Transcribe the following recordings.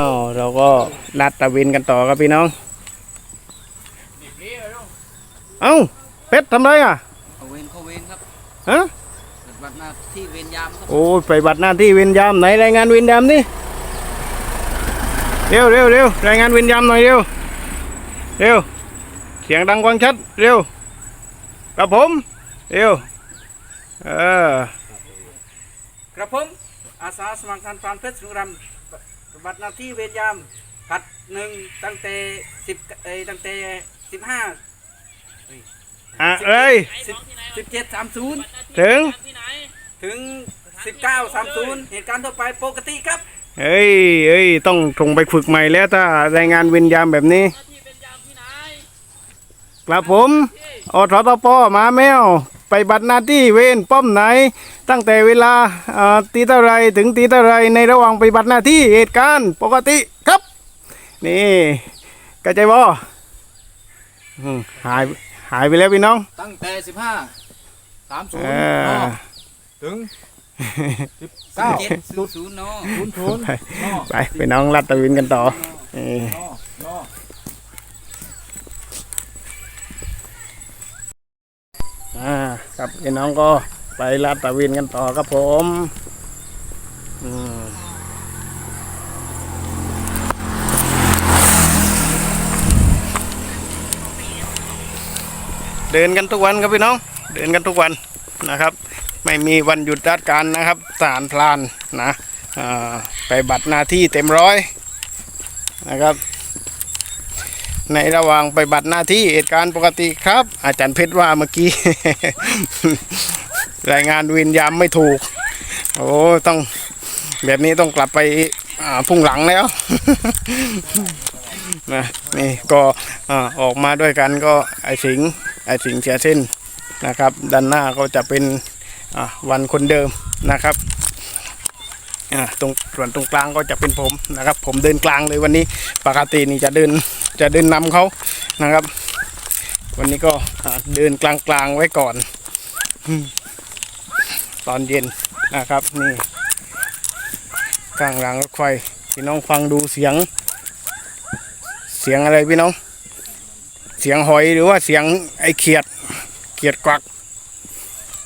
อ้าวเราก็ลัดตะเวนกันต่อครับพี่น้อง เอ้าเป็ดทำไรอะเอาเวรเข้าเวรครับฮะปฏิบัติหน้าที่เวรยามครับโอ้ยไปบัตรหน้าที่เวรยามไหนรายงานเวรยามนี่เร็วเร็วเร็วรายงานเวรยามหน่อยเร็วเร็วเสียงดังกวางชัดเร็วกับผมเร็วเออ กระผมอาสาสมัครทานพรานเพชรสุรำปฏิ บัติหน้าที่เวรยามผัดหนึ่งตั้งแต่สิบเอยตั้งแต่สิบห้าอะเอ้ยสิบสิบเจ็ดสามศูนย์ถึงถึงสิบเก้าสามศูนย์เหตุการณ์ทั่วไปปกติครับ เอ้ยเอ้ยต้องตรงไปฝึกใหม่แล้วถ้ารายงานเวรยามแบบนี้กลับผมอทตปมาแมว ไปบัตรหน้าที่เวรป้อมไหน ตั้งแต่เวลาเอ่อตีเท่าไรถึงตีเท่าไรในระหว่างไปบัตรหน้าที่เหตุการณ์ปกติครับ นี่กระจายบอมหายหายไปแล้วพี่น้อง ตั้งแต่สิบห้าสามศูนเอย์อถึงสิบสิบเก้าเจ็ดศูนย์ศูนย์เนาะศูนย์ศูนย์ไปไปพี่น้องลัดตะวินกันต่อนี่ น อ่าครับพี่น้องก็ไปลาดตระเวนกันต่อครับผมอืมเดินกันทุกวันครับพี่น้อง เดินกันทุกวันนะครับ ไม่มีวันหยุดราชการนะครับทหารพลานนะไปบัตรหน้าที่เต็มร้อยนะครับ ในระหว่างไปบัตรหน้าที่เหตุการณ์ปกติครับ อาจารย์เพชรว่าเมื่อกี้ รายงานวินยามไม่ถูก โอ้ต้องแบบนี้ต้องกลับไปพุ่งหลังแล้วนะนี่ก็ออกมาด้วยกันก็ไอสิงไอสิงเสียเส้นนะครับ ด้านหน้าก็จะเป็นวันคนเดิมนะครับ ตรงส่วนตรงกลางก็จะเป็นผมนะครับ ผมเดินกลางเลยวันนี้ปกตินี่จะเดินจะเดินนำเขานะครับ วันนี้ก็เดินกลางๆไว้ก่อน ตอนเย็นนะครับนี่กลางรางรถไฟพี่น้องฟังดูเสียง เสียงอะไรพี่น้อง เสียงหอยหรือว่าเสียงไอ้เขียดเขียดกวัก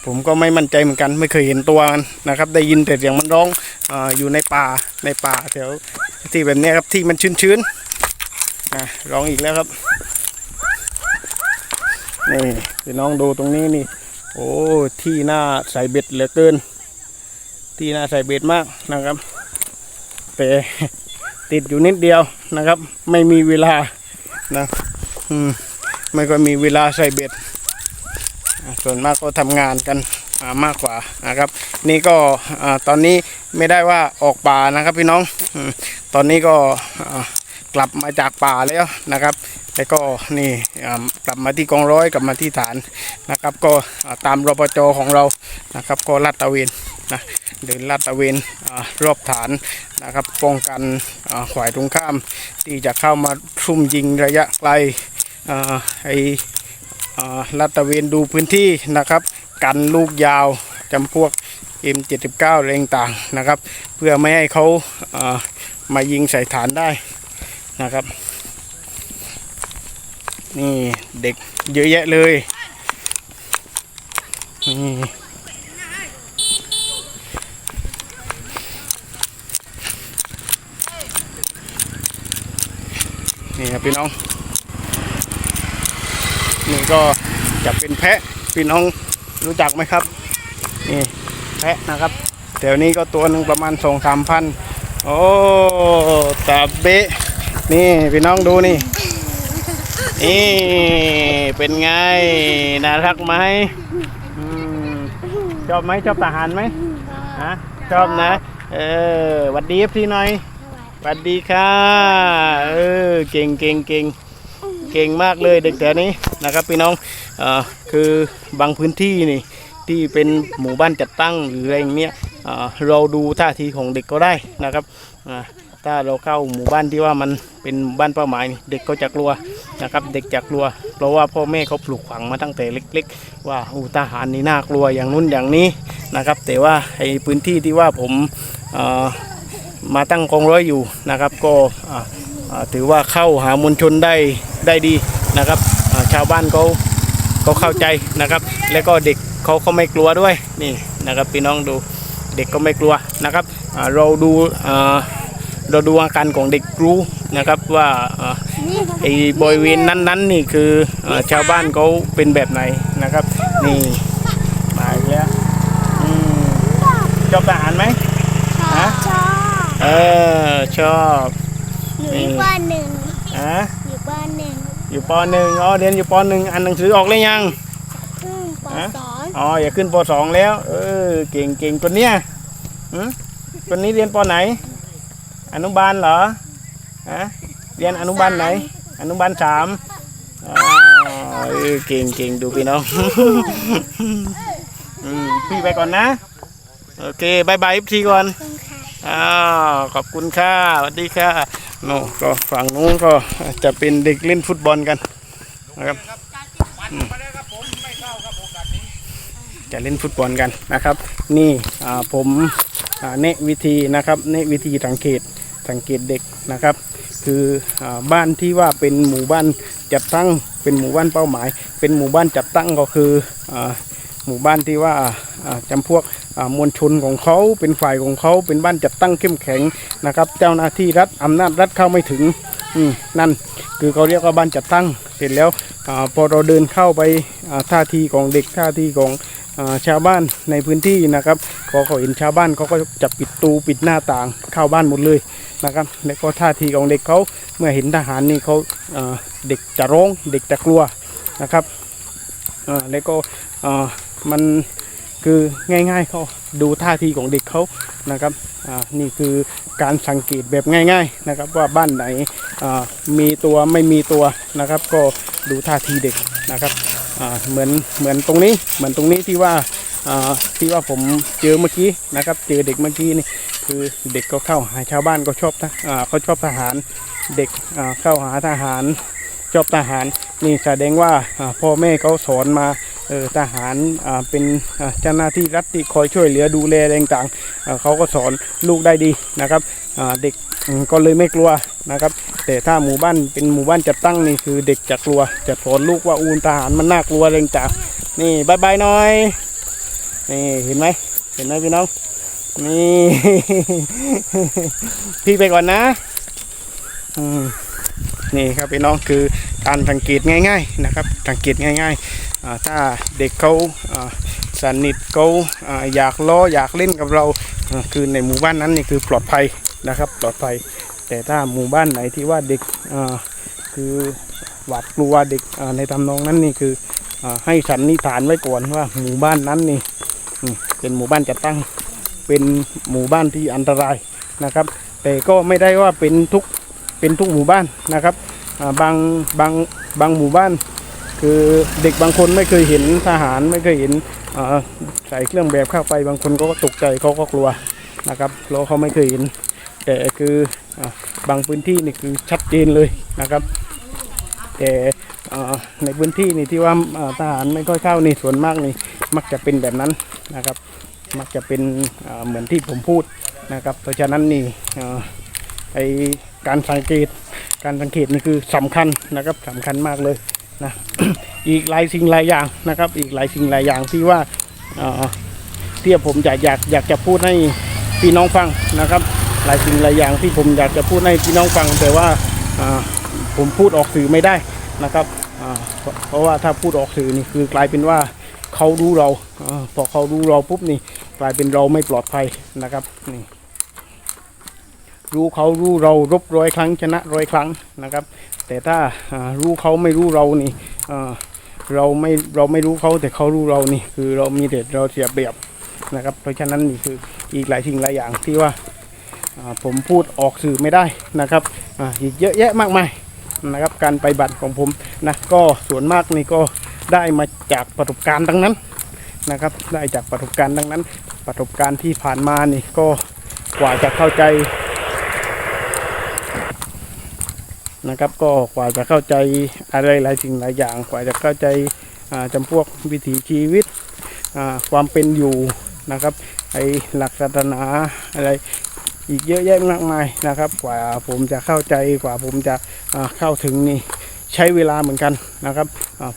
ผมก็ไม่มั่นใจเหมือนกัน ไม่เคยเห็นตัวมันนะครับ ได้ยินแต่เสียงมันร้อง อยู่ในป่าในป่าแถวที่แบบนี้ครับที่มันชื้นๆนะร้องอีกแล้วครับนี่พี่น้องดูตรงนี้นี่ โอ้ที่หน้าใส่เบ็ดเหลือเกิน ที่หน้าใส่เบ็ดมากนะครับ แต่ติดอยู่นิดเดียวนะครับ ไม่มีเวลานะอืมไม่ก็มีเวลาใส่เบ็ด ส่วนมากก็ทำงานกันมากกว่านะครับ นี่ก็ตอนนี้ ไม่ได้ว่าออกป่านะครับพี่น้อง ตอนนี้ก็กลับมาจากป่าแล้วนะครับแล้วก็นี่กลับมาที่กองร้อยกลับมาที่ฐานนะครับ ก็ตามรปจของเรานะครับ ก็ลาดตระเวนนะเดินลาดตระเวนอรอบฐานนะครับ ป้องกันอ่ายตรงข้าม ที่จะเข้ามาซุ่มยิงระยะไกลอ่าไออ่าลาดตระเวนดูพื้นที่นะครับ กันลูกยาวจำพวก M79 อะไรต่างๆนะครับ เพื่อไม่ให้เขาามายิงใส่ฐานได้นะครับ นี่เด็กเยอะแยะเลยนี่นี่ครับพี่น้อง นี่ก็จะเป็นแพะพี่น้องรู้จักไหมครับ นี่ แพะนะครับแถวนี้ก็ตัวหนึ่งประมาณสองสามพันโอ้ตาเบะนี่พี่น้องดูนี่นี่เป็นไงน่ารักไหมชอบไหมชอบทหารไหมฮะชอบนะ เออหวัดดีเอฟซีหน่อยหวัดดีค่ะเออเก่งเก่งเก่งเก่งมากเลยเด็กแถวนี้นะครับพี่น้องเอ่อคือบางพื้นที่นี่ ที่เป็นหมู่บ้านจัดตั้งหรืออะไรอย่างเนี้ยเราดูท่าทีของเด็กก็ได้นะครับถ้าเราเข้าหมู่บ้านที่ว่ามันเป็นหมู่บ้านเป้าหมายเด็กก็จะกลัวนะครับเด็กจะกลัว เพราะว่าพ่อแม่เขาปลูกฝังมาตั้งแต่เล็ก ๆ ว่าอูทหารนี่น่ากลัวอย่างนู้นอย่างนี้นะครับ แต่ว่าไอ้พื้นที่ที่ว่าผมมาตั้งกองร้อยอยู่นะครับ ก็ถือว่าเข้าหามวลชนได้ได้ดีนะครับชาวบ้านเขา เขาเข้าใจนะครับ แล้วก็เด็กเขาเขาไม่กลัวด้วยนี่นะครับพี่น้องดูเด็กก็ไม่กลัวนะครับอ่าเราดูอ่าเราดูอาการของเด็กรู้นะครับว่าอ่าไอ้บริเวณนั้นๆนี่คือเอ่อชาวบ้านเขาเป็นแบบไหนนะครับ นี่มาอีกแล้วอืมชอบทหารไหมฮะชอบเออชอบหนูอยู่บ้านหนึ่งอะ ปหนึ่งอ๋อเรียนอยู่ปหนึ่งอ่านหนังสือออกเลยยังครึ่งปฮะสองอ๋ออย่าขึ้นปสองแล้ว เออเก่งเก่งคนเนี้ยหืมคนนี้เรียนปไหน อนุบาลเหรอฮะเรียนอนุบาลไหน อนุบาลสามอ๋อเออเก่งเก่งดูพี่น้องอืมพี่ไปก่อนนะ โอเคบายบายทีก่อนครึ่งค่ะอ้าวขอบคุณค่ะสวัสดีค่ะ โน่ก็ฝั่งนู้นก็จะเป็นเด็กเล่นฟุตบอลกันนะครับจะเล่นฟุตบอลกันนะครับ นี่ผมเนวิธีนะครับเนวิธีสังเกตสังเกตเด็กนะครับ คืออบ้านที่ว่าเป็นหมู่บ้านจัดตั้งเป็นหมู่บ้านเป้าหมาย เป็นหมู่บ้านจัดตั้งก็คืออหมู่บ้านที่ว่าอ่าจำพวก มวลชนของเขาเป็นฝ่ายของเขาเป็นบ้านจัดตั้งเข้มแข็งนะครับ เจ้าหน้าที่รัฐอำนาจรัฐเข้าไม่ถึงนั่นคือเขาเรียกว่าบ้านจัดตั้ง เสร็จแล้วอพอเราเดินเข้าไปท่าทีของเด็กท่าทีของอชาวบ้านในพื้นที่นะครับพอเขาเห็นชาวบ้านเขาก็จะปิดตูปิดหน้าต่างเข้าบ้านหมดเลยนะครับ แล้วก็ท่าทีของเด็กเขาเมื่อเห็นทหารนี่เขาเอ่อเด็กจะร้องเด็กจะกลัวนะครับแล้วก็มัน คือง่ายๆเขาดูท่าทีของเด็กเขานะครับอ่านี่คือการสังเกตแบบง่าย ๆนะครับ ว่าบ้านไหนอ่ามีตัวไม่มีตัวนะครับ ก็ดูท่าทีเด็กนะครับอ่าเหมือนเหมือนตรงนี้เหมือนตรงนี้ที่ว่าอ่าที่ว่าผมเจอเมื่อกี้นะครับ เจอเด็กเมื่อกี้นี่คือเด็กก็เข้าหาชาวบ้านก็ชอบทหอ่าเขาชอบทหารเด็กอ่าเข้าหาทหาร ชอบทหารนี่แสดงว่าพ่อแม่เขาสอนมาทหารเป็นเจ้าหน้าที่รัฐที่คอยช่วยเหลือดูแลอะไรต่างๆเขาก็สอนลูกได้ดีนะครับเด็กก็เลยไม่กลัวนะครับ แต่ถ้าหมู่บ้านเป็นหมู่บ้านจัดตั้งนี่คือเด็กจะกลัวจะสอนลูกว่าอูนทหารมันน่ากลัวอะไรต่างๆนี่บายบายหน่อยนี่เห็นไหมเห็นไหมพี่น้องนี่พี่ไปก่อนนะอืม นี่ครับพี่น้องคือการสังเกตง่าย ๆนะครับ สังเกตง่ายๆถ้าเด็กเขาอ่าสนิทเขาอ่าอยากล้ออยากเล่นกับเราคือในหมู่บ้านนั้นนี่คือปลอดภัยนะครับ ปลอดภัย แต่ถ้าหมู่บ้านไหนที่ว่าเด็กคือหวาดกลัวเด็กในทำนองนั้นนี่คืออให้สันนิษฐานไว้ก่อนว่าหมู่บ้านนั้นนี่เป็นหมู่บ้านจัดตั้งเป็นหมู่บ้านที่อันตรายนะครับ แต่ก็ไม่ได้ว่าเป็นทุก เป็นทุกหมู่บ้านนะครับบางบางบางหมู่บ้าน คือเด็กบางคนไม่เคยเห็นทหารไม่เคยเห็นใส่เครื่องแบบเข้าไปบางคนก็ตกใจเขาก็กลัวนะครับเพราะเขาไม่เคยเห็น แต่คืออบางพื้นที่นี่คือชัดเจนเลยนะครับ แต่ในพื้นที่นี่ที่ว่าทหารไม่ค่อยเข้านี่ส่วนมากนี่มักจะเป็นแบบนั้นนะครับ มักจะเป็นเหมือนที่ผมพูดนะครับ เพราะฉะนั้นนี่ ไอการสังเกตการสังเกตนี่คือสำคัญนะครับสำคัญมากเลยนะอีกหลายสิ่งหลายอย่างนะครับ อีกหลายสิ่งหลายอย่างที่ว่าที่ผมอยากอยากอยากจะพูดให้พี่น้องฟังนะครับ หลายสิ่งหลายอย่างที่ผมอยากจะพูดให้พี่น้องฟัง แต่ว่าผมพูดออกสื่อไม่ได้นะครับเพราะว่าถ้าพูดออกสื่อนี่คือกลายเป็นว่าเขารู้เราอาพอเขารู้เราปุ๊บนี่กลายเป็นเราไม่ปลอดภัยนะครับนี่ รู้เขารู้เรารบร้อยครั้งชนะร้อยครั้งนะครับ แต่ถ้ารู้เขาไม่รู้เรานี่เราไม่เราไม่รู้เขาแต่เขารู้เรานี่คือเรามีแต่เราเสียเปรียบนะครับ เพราะฉะนั้นนี่คืออีกหลายสิ่งหลายอย่างที่ว่าผมพูดออกสื่อไม่ได้นะครับอ,อีกเยอะแยะมากมายนะครับ การไปบัตรของผมนะก็ส่วนมากนี่ก็ได้มาจากประสบการณ์ทั้งนั้นนะครับ ได้จากประสบการณ์ดังนั้น ประสบการณ์ที่ผ่านมานี่ก็กว่าจะเข้าใจ นะครับ ก็กว่าจะเข้าใจอะไรหลายสิ่งหลายอย่าง กว่าจะเข้าใจอ่าจำพวกวิถีชีวิตความเป็นอยู่นะครับไอหลักศาสนาอะไรอีกเยอะแยะมากมายนะครับ กว่าผมจะเข้าใจกว่าผมจะเข้าถึงนี่ใช้เวลาเหมือนกันนะครับ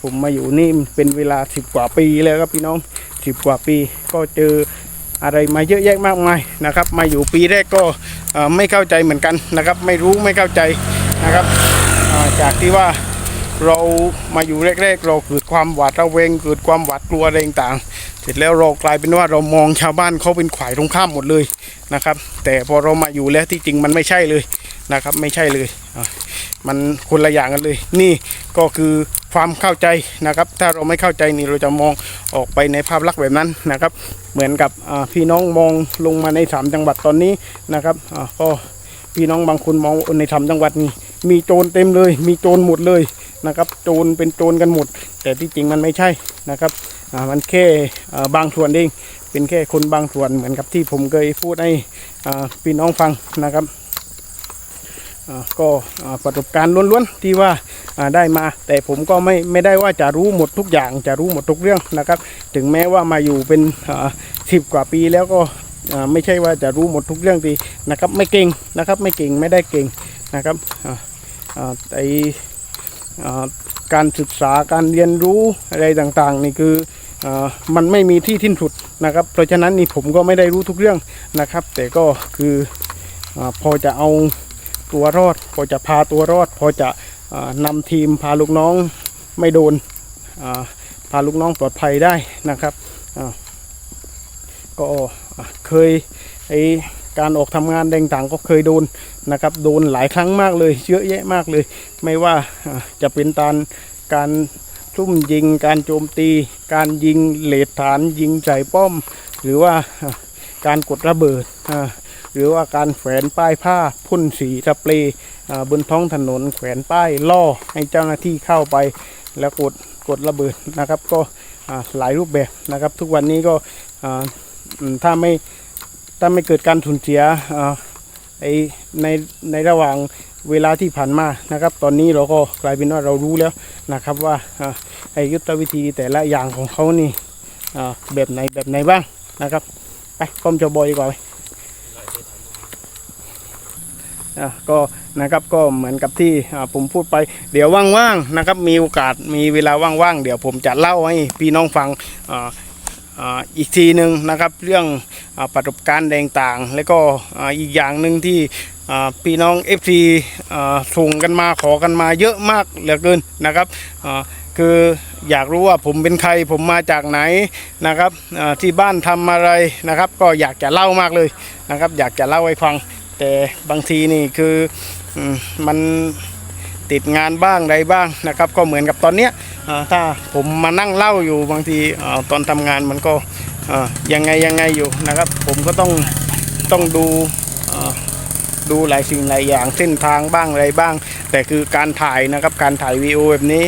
ผมมาอยู่นี่เป็นเวลาสิบกว่าปีแล้วครับพี่น้องสิบกว่าปีก็เจออะไรมาเยอะแยะมากมายนะครับ มาอยู่ปีแรกก็ไม่เข้าใจเหมือนกันนะครับ ไม่รู้ไม่เข้าใจ นะครับจากที่ว่าเรามาอยู่แรกๆ เราเกิดความหวาดระแวงเกิดความหวาดกลัวอะไรต่างๆ เสร็จแล้วเรากลายเป็นว่าเรามองชาวบ้านเขาเป็นขวายตรงข้ามหมดเลยนะครับ แต่พอเรามาอยู่แล้วที่จริงมันไม่ใช่เลยนะครับ ไม่ใช่เลยมันคนละอย่างกันเลย นี่ก็คือความเข้าใจนะครับ ถ้าเราไม่เข้าใจนี่เราจะมองออกไปในภาพลักษณ์แบบนั้นนะครับ เหมือนกับพี่น้องมองลงมาในสามจังหวัดตอนนี้นะครับก็พี่น้องบางคนมองในสามจังหวัดนี่ มีโจรเต็มเลย มีโจรหมดเลยนะครับ โจรเป็นโจรกันหมด แต่ที่จริงมันไม่ใช่นะครับมันแค่บางส่วนเองเป็นแค่คนบางส่วนเหมือนกับที่ผมเคยพูดให้พี่น้องฟังนะครับก็ประสบการณ์ล้วนๆที่ว่าได้มา แต่ผมก็ไม่ไม่ได้ว่าจะรู้หมดทุกอย่างจะรู้หมดทุกเรื่องนะครับ ถึงแม้ว่ามาอยู่เป็นสิบกว่าปีแล้วก็ไม่ใช่ว่าจะรู้หมดทุกเรื่องดีนะครับ ไม่เก่งนะครับ ไม่เก่งไม่ได้เก่งนะครับ ไอการศึกษาการเรียนรู้อะไรต่างๆ นี่คืออมันไม่มีที่ทิ้นสุดนะครับ เพราะฉะนั้นนี่ผมก็ไม่ได้รู้ทุกเรื่องนะครับ แต่ก็คืออพอจะเอาตัวรอด พอจะพาตัวรอด พอจะอนำทีมพาลูกน้องไม่โดนพาลูกน้องปลอดภัยได้นะครับก็เคยไอการออกทำงานต่างๆก็เคยโดน นะครับโดนหลายครั้งมากเลยเยอะแยะมากเลย ไม่ว่าจะเป็นการการซุ่มยิง การโจมตี การยิงเลดฐานยิงใส่ป้อม หรือว่าการกดระเบิด หรือว่าการแขวนป้ายผ้าพ่นสีสเปรย์บนท้องถนนแขวนป้ายล่อให้เจ้าหน้าที่เข้าไป แล้วกดกดระเบิดนะครับ ก็หลายรูปแบบนะครับ ทุกวันนี้ก็ถ้าไม่ถ้าไม่เกิดการสูญเสียอ ไอในในระหว่างเวลาที่ผ่านมานะครับ ตอนนี้เราก็กลายเป็นว่าเรารู้แล้วนะครับว่าไอยุทธวิธีแต่ละอย่างของเขานี่แบบไหนแบบไหนบ้างนะครับไปก้มจะบอยดีกว่อนไปอะก็นะครับก็เหมือนกับที่ผมพูดไป เดี๋ยวว่างๆนะครับมีโอกาสมีเวลาว่างๆเดี๋ยวผมจะเล่าให้พี่น้องฟัง อีกทีหนึ่งนะครับเรื่องอประสบการณ์ต่างๆ แล้วก็อีกอย่างหนึ่งที่พี่น้อง FC อ่าส่งกันมาขอกันมาเยอะมากเหลือเกินนะครับคืออยากรู้ว่าผมเป็นใครผมมาจากไหนนะครับที่บ้านทำอะไรนะครับ ก็อยากจะเล่ามากเลยนะครับ อยากจะเล่าให้ฟัง แต่บางทีนี่คืออมมัน ติดงานบ้างใดบ้างนะครับ ก็เหมือนกับตอนเนี้ยถ้าผมมานั่งเล่าอยู่บางทีอตอนทำงานมันก็ยังไงยังไงอยู่นะครับ ผมก็ต้องต้องดูดูหลายสิ่งหลายอย่างเส้นทางบ้างอะไรบ้าง แต่คือการถ่ายนะครับการถ่ายวีโอแบบนี้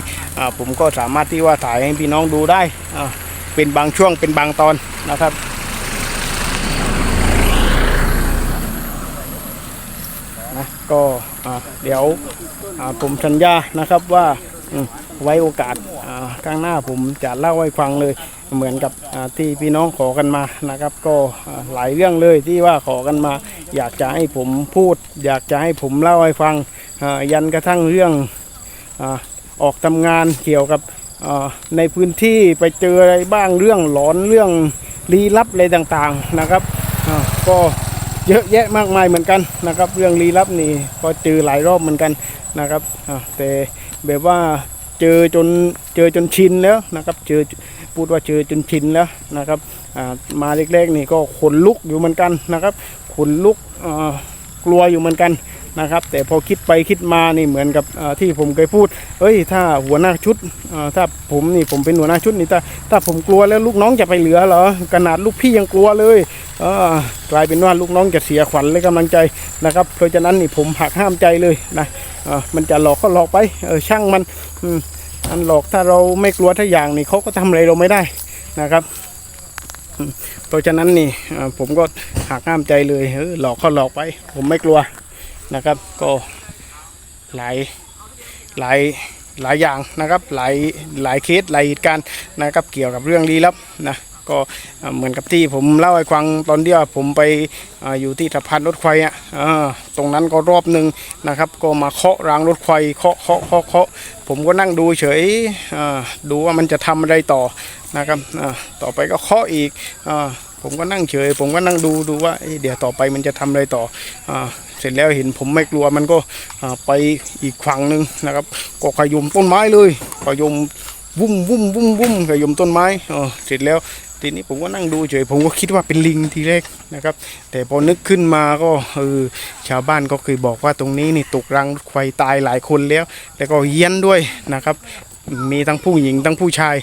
ผมก็สามารถที่ว่าถ่ายให้พี่น้องดูได้เป็นบางช่วงเป็นบางตอนนะครับนะ ก็เดี๋ยวผมสัญญานะครับว่าไว้โอกาสข้างหน้าผมจะเล่าให้ฟังเลยเหมือนกับที่พี่น้องขอกันมานะครับ ก็หลายเรื่องเลยที่ว่าขอกันมา อยากจะให้ผมพูด อยากจะให้ผมเล่าให้ฟังยันกระทั่งเรื่องอออกทำงานเกี่ยวกับในพื้นที่ไปเจออะไรบ้างเรื่องหลอนเรื่องลี้ลับอะไรต่างๆนะครับก็ เยอะแยะมากมายเหมือนกันนะครับ เรื่องลี้ลับนี่ก็เจอหลายรอบเหมือนกันนะครับแต่แบบว่าเจอจนเจอจนชินแล้วนะครับ เจอพูดว่าเจอจนชินแล้วนะครับมาแรกๆนี่ก็ขนลุกอยู่เหมือนกันนะครับขนลุกกลัวอยู่เหมือนกัน นะครับ แต่พอคิดไปคิดมานี่เหมือนกับที่ผมเคยพูด เอ้ย ถ้าหัวหน้าชุดถ้าผมนี่ผมเป็นหัวหน้าชุดนี่ถ้าถ้าผมกลัวแล้วลูกน้องจะไปเหลือเหรอขนาดลูกพี่ยังกลัวเลยกลายเป็นว่าลูกน้องจะเสียขวัญและกำลังใจนะครับ เพราะฉะนั้นนี่ผมหักห้ามใจเลยนะมันจะหลอกก็หลอกไปเออช่างมันมันหลอกถ้าเราไม่กลัวทุกอย่างนี่เขาก็ทำอะไรเราไม่ได้นะครับเพราะฉะนั้นนี่ผมก็หักห้ามใจเลยเออหลอกเขาหลอกไป ผมไม่กลัว นะครับ ก็หลายหลายหลายอย่างนะครับหลายหลายเคสหลายเหตุการณ์นะครับเกี่ยวกับเรื่องลี้ลับนะก็เหมือนกับที่ผมเล่าให้ฟังตอนเดียวผมไปออยู่ที่สะพานรถไฟอะอ่าตรงนั้นก็รอบหนึ่งนะครับ ก็มาเคาะรางรถไฟเคาะเคาะเคาะเคาะผมก็นั่งดูเฉยอ่าดูว่ามันจะทำอะไรต่อนะครับต่อไปก็เคาะอีกอ่าผมก็นั่งเฉย ผมก็นั่งดูดูว่าเเดี๋ยวต่อไปมันจะทำอะไรต่ออ่า เสร็จแล้วเห็นผมไม่กลัวมันก็ไปอีกฝั่งหนึ่งนะครับก็ขยุมต้นไม้เลยขยุมวุ้มวุ้มวุ้มวุ้มขยุมต้นไม้เสร็จแล้วทีนี้ผมก็นั่งดูเฉยผมก็คิดว่าเป็นลิงทีแรกนะครับ แต่พอนึกขึ้นมาก็เออชาวบ้านก็เคยบอกว่าตรงนี้นี่ตกรังรถไฟตายหลายคนแล้ว แล้วก็เฮี้ยนด้วยนะครับ มีทั้งผู้หญิงทั้งผู้ชาย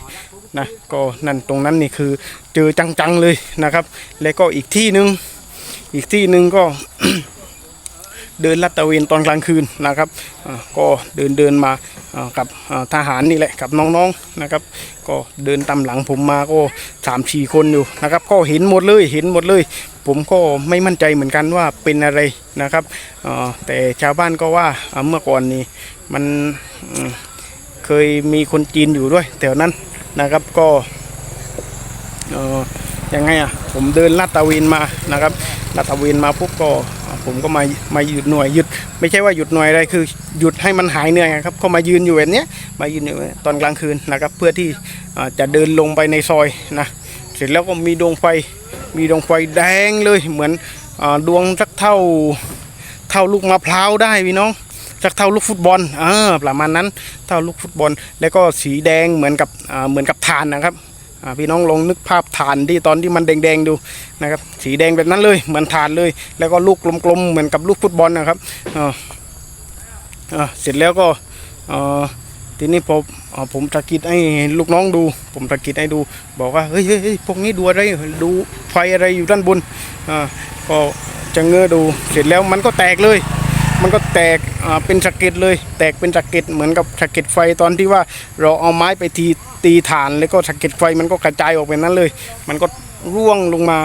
นะก็นั่นตรงนั้นนี่คือเจอจังๆเลยนะครับ แล้วก็อีกที่หนึ่งอีกที่หนึ่งก็ เดินลัดตระเวนตอนกลางคืนนะครับก็เดินเดินมากับทหารนี่แหละกับน้องๆนะครับ ก็เดินตามหลังผมมาก็สามสี่คนอยู่นะครับก็เห็นหมดเลยเห็นหมดเลย ผมก็ไม่มั่นใจเหมือนกันว่าเป็นอะไรนะครับแต่ชาวบ้านก็ว่าเมื่อก่อนนี้มันเคยมีคนจีนอยู่ด้วยแถวนั้นนะครับก็ยังไงอะผมเดินลาดตระเวนมานะครับลาดตระเวนมาปุ๊บก็ ผมก็มามาหยุดหน่วยหยุด ไม่ใช่ว่าหยุดหน่วยอะไรคือหยุดให้มันหายเหนื่อยครับก็มายืนอยู่แบบนี้มายืนอยู่ตอนกลางคืนนะครับ เพื่อที่จะเดินลงไปในซอยนะเสร็จแล้วก็มีดวงไฟมีดวงไฟแดงเลยเหมือนอดวงสักเท่าเท่าลูกมะพร้าวได้พี่น้องสักเท่าลูกฟุตบอลอ่าประมาณนั้นเท่าลูกฟุตบอล แล้วก็สีแดงเหมือนกับเหมือนกับถ่านนะครับ พี่น้องลองนึกภาพถ่านที่ตอนที่มันแดงๆดูนะครับสีแดงแบบนั้นเลยเหมือนถ่านเลย แล้วก็ลูกกลมๆเหมือนกับลูกฟุตบอลนะครับอ่าอ่าเสร็จแล้วก็อ่าทีนี้ผมอ่าผมตะกิดให้ลูกน้องดู ผมตะกิดให้ดู บอกว่าเฮ้ยเฮ้ยเฮ้ยพวกนี้ดูอะไรดูไฟอะไรอยู่ด้านบนอ่าก็จะเงื้อดูเสร็จแล้วมันก็แตกเลย มันก็แตกเป็นสะเก็ดเลย แตกเป็นสะเก็ดเหมือนกับสะเก็ดไฟตอนที่ว่าเราเอาไม้ไปทีตีฐานแล้วก็สะเก็ดไฟมันก็กระจายออกไปนั้นเลย มันก็ร่วงลงมา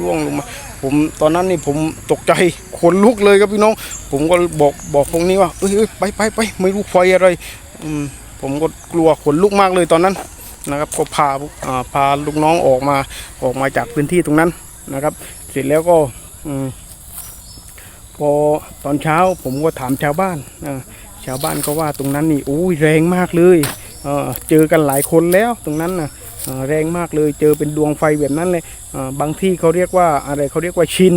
ร่วงลงมา ผมตอนนั้นนี่ผมตกใจขนลุกเลยครับพี่น้อง ผมก็บอกบอกพวกนี้ว่าเอ้ยไปไปไปไม่รู้ไฟอะไรผมก็กลัวขนลุกมากเลยตอนนั้นนะครับก็พาอ่าพาลูกน้องออกมาออกมาจากพื้นที่ตรงนั้นนะครับ เสร็จแล้วก็อืม พอตอนเช้าผมก็ถามชาวบ้านชาวบ้านก็ว่าตรงนั้นนี่โอ้ยแรงมากเลยเจอกันหลายคนแล้วตรงนั้นนะแรงมากเลยเจอเป็นดวงไฟแบบนั้นเลยบางที่เขาเรียกว่าอะไรเขาเรียกว่าชิน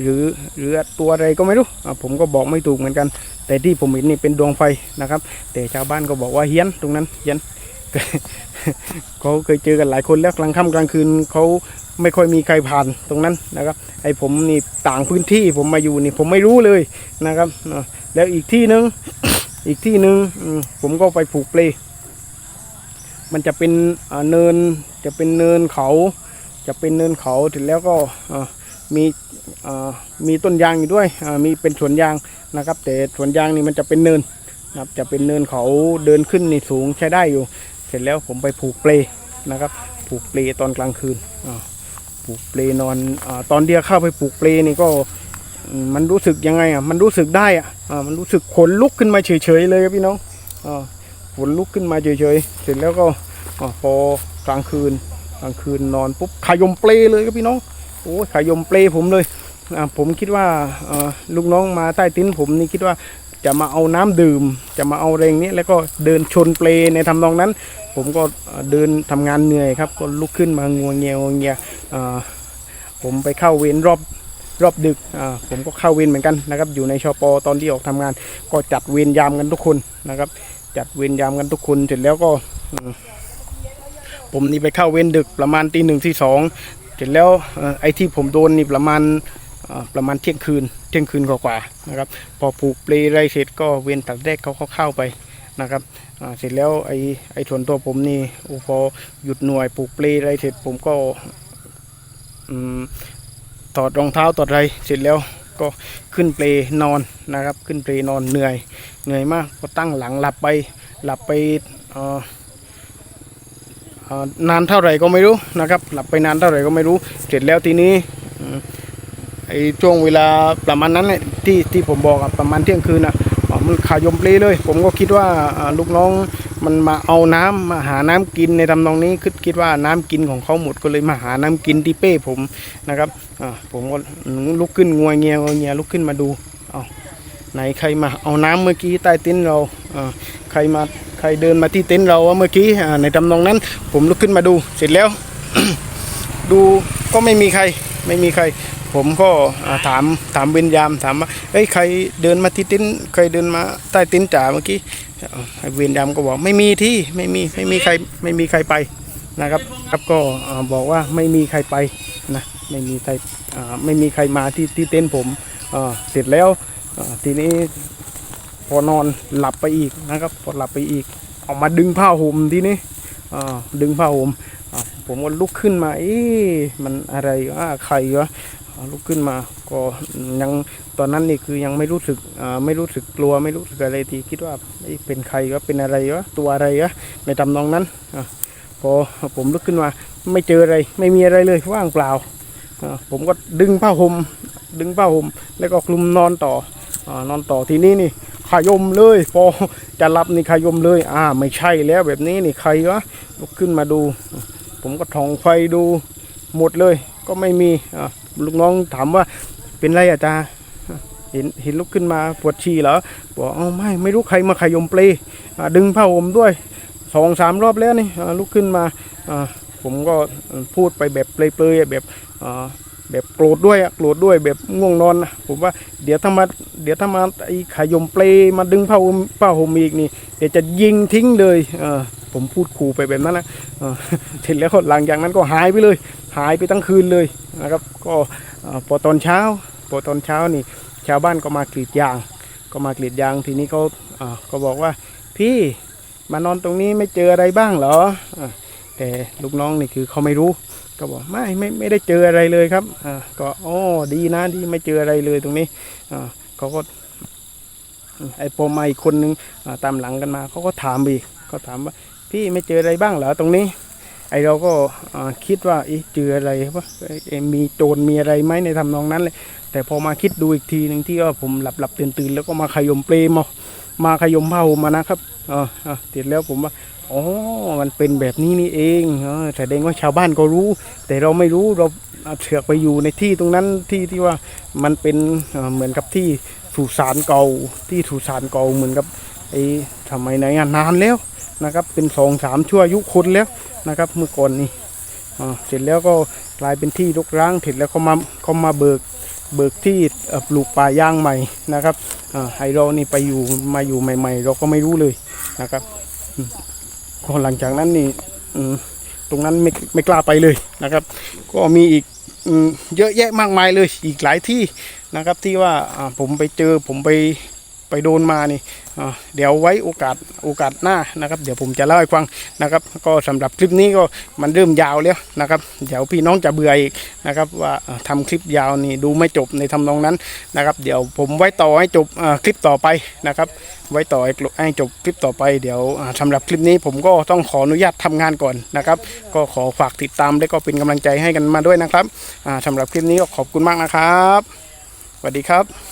หรือหรือตัวอะไรก็ไม่รู้ผมก็บอกไม่ถูกเหมือนกัน แต่ที่ผมเห็นนี่เป็นดวงไฟนะครับ แต่ชาวบ้านก็บอกว่าเฮี้ยนตรงนั้นเฮี้ยน เขาเคยเจอกันหลายคนแล้วกลางค่ำกลางคืนเขาไม่ค่อยมีใครผ่านตรงนั้นนะครับ ไอ้ผมนี่ต่างพื้นที่ผมมาอยู่นี่ผมไม่รู้เลยนะครับ แล้วอีกที่หนึ่งอีกที่หนึ่งผมก็ไปผูกเปลมันจะเป็นเนินจะเป็นเนินเขา จะเป็นเนินเขาถึงแล้วก็มีมีต้นยางอยู่ด้วยมีเป็นสวนยางนะครับ แต่สวนยางนี่มันจะเป็นเนินนะครับจะเป็นเนินเขาเดินขึ้นนี่สูงใช้ได้อยู่ เสร็จแล้วผมไปผูกเปลนะครับ ผูกเปลตอนกลางคืนผูกเปลนอนอตอนเดียวเข้าไปผูกเปลนี่ก็มันรู้สึกยังไงอะมันรู้สึกได้อะมันรู้สึกขนลุกขึ้นมาเฉยๆเลยครับพี่น้องอขนลุกขึ้นมาเฉยๆเสร็จแล้วก็พอกลางคืนกลางคืนนอนปุ๊บขยมเปลเลยครับพี่น้องโอ้ขยมเปลผมเลยผมคิดว่าลูกน้องมาใต้ติ้นผมนี่คิดว่า จะมาเอาน้ำดื่ม จะมาเอาแรงนี้แล้วก็เดินชนเปลในทำนองนั้น ผมก็เดินทำงานเหนื่อยครับ ก็ลุกขึ้นมางัวเงียงัวเงียผมไปเข้าเวรรอบรอบดึกผมก็เข้าเวรเหมือนกันนะครับอยู่ในชอปตอนที่ออกทำงาน ก็จัดเวรยามกันทุกคนนะครับ จัดเวรยามกันทุกคนเสร็จแล้วก็ผมนี่ไปเข้าเวรดึกประมาณตีหนึ่งที่สองเสร็จแล้วไอ้ที่ผมโดนนี่ประมาณ ประมาณเที่ยงคืน เที่ยงคืนกว่าๆนะครับ พอผูกเปลไรเสร็จก็เวรตัดแรกเขาเข้าไปนะครับเสร็จแล้วไอ้ไอ้ส่วนตัวผมนี่อ้พอหยุดหน่วยปลูกเปลอะไรเสร็จผมก็ถอดรองเท้าถอดไรเสร็จแล้วก็ขึ้นเปลนอนนะครับ ขึ้นเปลนอนเหนื่อยเหนื่อยมากก็ตั้งหลังหลับไปหลับไปนานเท่าไหร่ก็ไม่รู้นะครับ หลับไปนานเท่าไหร่ก็ไม่รู้ เสร็จแล้วทีนี้ ไอ้ช่วงเวลาประมาณนั้นแหละที่ที่ผมบอกอะประมาณเที่ยงคืนอะมันขายมปลีเลย ผมก็คิดว่าลูกน้องมันมาเอาน้ำมาหาน้ำกินในทำนองนี้คิดคิดว่าน้ำกินของเขาหมดก็เลยมาหาน้ำกินที่เป้ผมนะครับผมก็ลุกขึ้นงวยเงียงวยเงียลุกขึ้นมาดูเอาไหนใครมาเอาน้ำเมื่อกี้ใต้เต็นท์เราใครมาใครเดินมาที่เต็นท์เราเมื่อกี้ในทำนองนั้น ผมลุกขึ้นมาดูเสร็จแล้ว ดูก็ไม่มีใครไม่มีใคร ผมก็ถามถามเวรยามถามว่าเอ้ยใครเดินมาที่เต็นใครเดินมาใต้เต็นจ่าเมื่อกี้อ่าไอ้เวรยามก็บอกไม่มีที่ไม่มีไม่มีใครไม่มีใครไปนะครับ ครับก็บอกว่าไม่มีใครไปนะไม่มีใครไม่มีใครมาที่ที่เต็นท์ผมเสร็จแล้วทีนี้พอนอนหลับไปอีกนะครับพอหลับไปอีกออกมาดึงผ้าห่มทีนี้ดึงผ้าห่มผมก็ลุกขึ้นมาเอ๊ะมันอะไรวะใครวะ ลุกขึ้นมาก็ยังตอนนั้นนี่คือยังไม่รู้สึกไม่รู้สึกกลัวไม่รู้สึกอะไรทีคิดว่าเอ๊ะเป็นใครวะเป็นอะไรวะตัวอะไรวะในตำนองนั้นอพอผมลุกขึ้นมาไม่เจออะไร ไม่มีอะไรเลยว่างเปล่าผมก็ดึงผ้าห่มดึงผ้าห่มแล้วก็คลุมนอนต่ออนอนต่อทีนี้นี่ขยมเลย พอจะหลับนี่ขยมเลย อ่า ไม่ใช่แล้วแบบนี้นี่ใครวะลุกขึ้นมาดู ผมก็ท่องไฟดูหมดเลย ก็ไม่มีอะ ลูกน้องถามว่าเป็นไรอาจารย์เห็นเห็นลุกขึ้นมาปวดฉี่เหรอบอกอ๋อไม่ไม่รู้ใครมาขยมเปลดึงผ้าห่มด้วยสองสามรอบแล้วนี่ลุกขึ้นมาผมก็พูดไปแบบเปลยๆแบบแบบโกรธด้วยโกรธด้วยแบบง่วงนอนนะผมว่าเดี๋ยวถ้ามาเดี๋ยวถ้ามาไอ้ขยมเปลมาดึงผ้าห่มผ้าห่มอีกนี่เดี๋ยวจะยิงทิ้งเลยเออ ผมพูดขู่ไปแบบนั้นนะเสร็จแล้วหลังจากนั้นก็หายไปเลย หายไปทั้งคืนเลยนะครับ ก็พอตอนเช้าพอตอนเช้านี่ชาวบ้านก็มากรีดยาง ก็มากรีดยางทีนี้เขาอ่าก็บอกว่าพี่มานอนตรงนี้ไม่เจออะไรบ้างเหรอแต่ลูกน้องนี่คือเขาไม่รู้ ก็บอกไม่ไม่ไม่ได้เจออะไรเลยครับก็อ๋อดีนะที่ไม่เจออะไรเลยตรงนี้เขาก็ไอ้พอมาอีกคนนึงตามหลังกันมาเขาก็ถามอีกเขาถามว่า พี่ไม่เจออะไรบ้างเหรอตรงนี้ ไอเราก็คิดว่าเอ๊ะเจออะไรวะมีโจรมีอะไรไหมในทำนองนั้นเลย แต่พอมาคิดดูอีกทีหนึ่งที่ว่าผมหลับหลับตื่นตื่นแล้วก็มาขยมเปลมามาขยมผ้าห่มมานะครับอ่าอ่าเสร็จแล้วผมว่าอ๋อมันเป็นแบบนี้นี่เองเออแสดงว่าชาวบ้านก็รู้ แต่เราไม่รู้เราเอาเสือกไปอยู่ในที่ตรงนั้นที่ที่ว่ามันเป็นเหมือนกับที่สุสานเก่าที่สุสานเก่าเหมือนกับไอ้ทำไมไหนอะนานแล้ว นะครับ เป็นสองสามชั่วอายุคนแล้วนะครับเมื่อก่อนนี่เสร็จแล้วก็กลายเป็นที่รกร้างเสร็จแล้วเขามาเขามาเบิกเบิกที่ปลูกป่ายางใหม่นะครับอ่าให้เรนี่ไปอยู่มาอยู่ใหม่ ๆ เราก็ไม่รู้เลยนะครับอืมก็หลังจากนั้นนี่ตรงนั้นไม่ไม่กล้าไปเลยนะครับ ก็มีอีกเยอะแยะมากมายเลยอีกหลายที่นะครับที่ว่าผมไปเจอผมไป ไปโดนมานี่เดี๋ยวไว้โอกาสโอกาสหน้านะครับ เดี๋ยวผมจะเล่าให้ฟังนะครับ ก็สำหรับคลิปนี้ก็มันเริ่มยาวแล้วนะครับ เดี๋ยวพี่น้องจะเบื่ออีกนะครับ ว่าอ่าทำคลิปยาวนี่ดูไม่จบในทำนองนั้นนะครับ เดี๋ยวผมไว้ต่อให้จบคลิปต่อไปนะครับ ไว้ต่อให้จบคลิปต่อไปเดี๋ยวอ่าสำหรับคลิปนี้ผมก็ต้องขออนุญาตทำงานก่อนนะครับ ก็ขอฝากติดตามและก็เป็นกำลังใจให้กันมาด้วยนะครับอ่าสำหรับคลิปนี้ก็ขอบคุณมากนะครับสวัสดีครับ